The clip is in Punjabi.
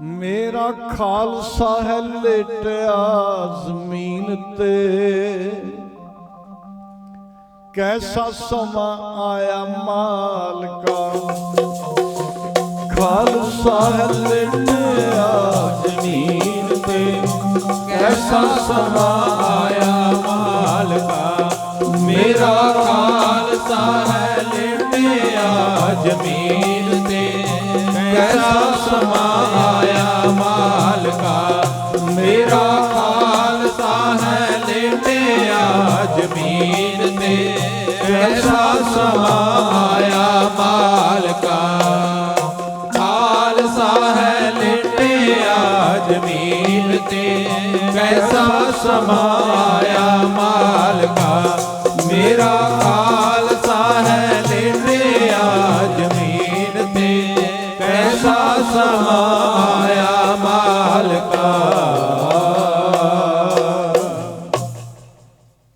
ਮੇਰਾ ਖਾਲਸਾ ਹੈ ਲੇਟਿਆ ਜ਼ਮੀਨ ਤੇ। ਕੈਸਾ ਸਮਾਂ ਆਇਆ ਮਾਲਕਾ। ਖਾਲਸਾ ਹੈ ਲੇਟਿਆ ਜ਼ਮੀਨ ਤੇ। ਕੈਸਾ ਸਮਾਂ ਆਇਆ ਮਾਲਕਾ। ਮੇਰਾ ਖਾਲਸਾ ਹੈ ਲੇਟਿਆ ਜ਼ਮੀਨ ਤੇ। ਕੈਸਾ ਸਮਾਂ ਖਾਲਸਾ ਹੈ ਲੇਟਿਆ ਜਮੀਨ ਤੇ। ਐਸਾ ਸਮਾਇਆ ਮਾਲਕਾ। ਖਾਲਸਾ ਹੈ ਲੇਟਿਆ ਜਮੀਨ ਤੇ। ਐਸਾ ਸਮਾਇਆ ਮਾਲਕਾ। ਮੇਰਾ ਖਾਲਸਾ ਹੈ ਲੇਟਿਆ ਜਮੀਨ ਤੇ। ਐਸਾ ਸਮਾਇਆ